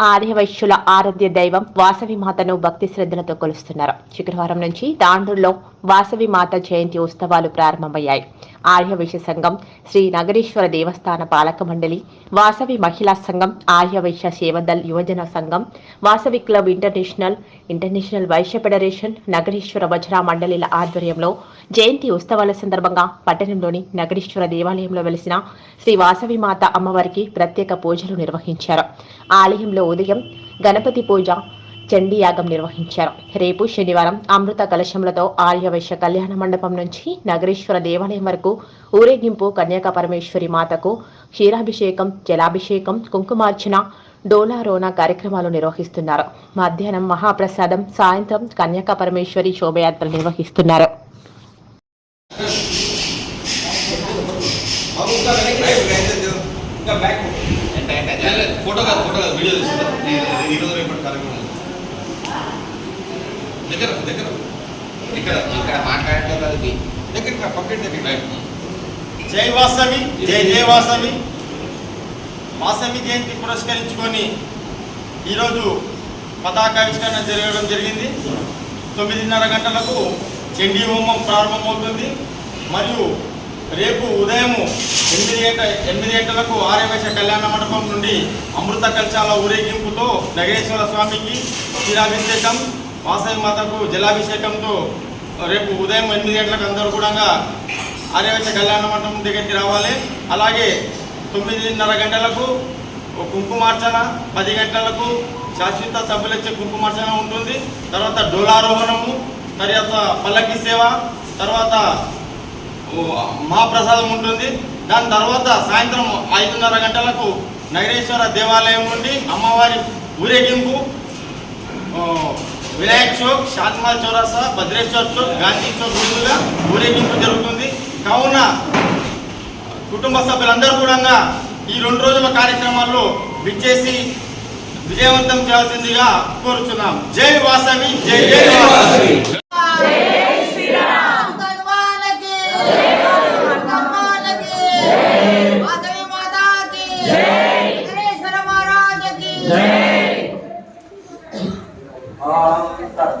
ఆర్యవైశ్యుల ఆరాధ్య దైవం వాసవి మాతను భక్తి శ్రద్ధలతో కొలుస్తున్నారు. శుక్రవారం నుంచి తాండూరులో వాసవి మాత జయంతి ఉత్సవాలు ప్రారంభమయ్యాయి. ఆర్యవైశ్య సంఘం శ్రీ నగరేశ్వర దేవస్థాన పాలక మండలి వాసవి మహిళా సంఘం ఆర్యవైశ్య సేవదల్ యువజన సంఘం Vasavi club international international Vysya federation Nagareshwara Vajra మండలిల ఆధ్వర్యంలో జయంతి ఉత్సవాల సందర్భంగా పట్టణంలోని నగరేశ్వర దేవాలయంలో వెలిసిన శ్రీ వాసవి మాత అమ్మవారికి ప్రత్యేక పూజలు నిర్వహించారు. ఆలయంలో ఉదయం గణపతి పూజ చండీ యాగం నిర్వహించారు. రేపు శనివారం అమృత కలశములతో ఆర్యవైశ్య కళ్యాణ మండపం నుంచి నగరేశ్వర దేవాలయం వరకు ఊరేగింపు కన్యాక పరమేశ్వరి మాతకు క్షీరాభిషేకం జలాభిషేకం కుంకుమార్చన డోలారోనా కార్యక్రమాలు నిర్వహిస్తున్నారు. మధ్యాహ్నం మహాప్రసాదం సాయంత్రం కన్యాక పరమేశ్వరి శోభయాత్రలు నిర్వహిస్తున్నారు. ఫోటో కాదు ఫోటో కాదు వీడియో తీసుకుంటాం ఈరోజు రేపటి కార్యక్రమం దగ్గర దగ్గర. ఇక్కడ ఇక్కడ మాట్లాడటం అది దగ్గర పక్కన దగ్గర జై వాసవి జై జై వాసవి. వాసవి జయంతి పురస్కరించుకొని ఈరోజు పతాకావిష్కరణ జరగడం జరిగింది. తొమ్మిదిన్నర గంటలకు చండీ హోమం ప్రారంభమవుతుంది. మరియు రేపు ఉదయం ఎనిమిది గంట ఎనిమిది గంటలకు ఆర్యవేశ కళ్యాణ మండపం నుండి అమృత కలశాల ఊరేగింపుతో నగరేశ్వర స్వామికి క్షీరాభిషేకం వాసవి మాతకు జలాభిషేకంతో రేపు ఉదయం ఎనిమిది గంటలకు అందరూ కూడా ఆర్యవేశ కళ్యాణ మండపం దగ్గరికి రావాలి. అలాగే తొమ్మిదిన్నర గంటలకు కుంకుమార్చన పది గంటలకు శాశ్వత సభ్యులచ్చే కుంకుమార్చన ఉంటుంది. తర్వాత డోలారోహణము తర్వాత పల్లకి సేవ తర్వాత మహాప్రసాదం ఉంటుంది. దాని తర్వాత సాయంత్రం ఐదున్నర గంటలకు నగరేశ్వర దేవాలయం నుండి అమ్మవారి ఊరేగింపు వినాయక్ చౌక్ షాద్మాల్ చౌరాసా భద్రేశ్వర్ చౌక్ గాంధీ చౌక్ మీదుగా ఊరేగింపు జరుగుతుంది. కావున కుటుంబ సభ్యులందరూ కూడా ఈ రెండు రోజుల కార్యక్రమాల్లో విచ్చేసి విజయవంతం చేయాల్సిందిగా కోరుచున్నాం. జై వాసవి జై జై వాసవి. హనుమాన్కి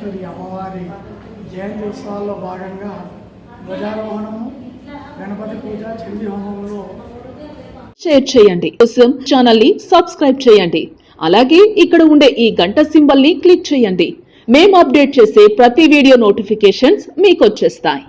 పరమేశ్వరి అమ్మవారి జయంతి ఉత్సవాల్లో భాగంగా ధ్వజారోహణము గణపతి పూజ చండీ హోమంలో షేర్ చేయండి. కోసం ఛానల్ని సబ్స్క్రైబ్ చేయండి. అలాగే ఇక్కడ ఉండే ఈ గంట సింబల్ని క్లిక్ చేయండి. మేము అప్డేట్ చేసే ప్రతి వీడియో నోటిఫికేషన్స్ మీకు వచ్చేస్తాయి.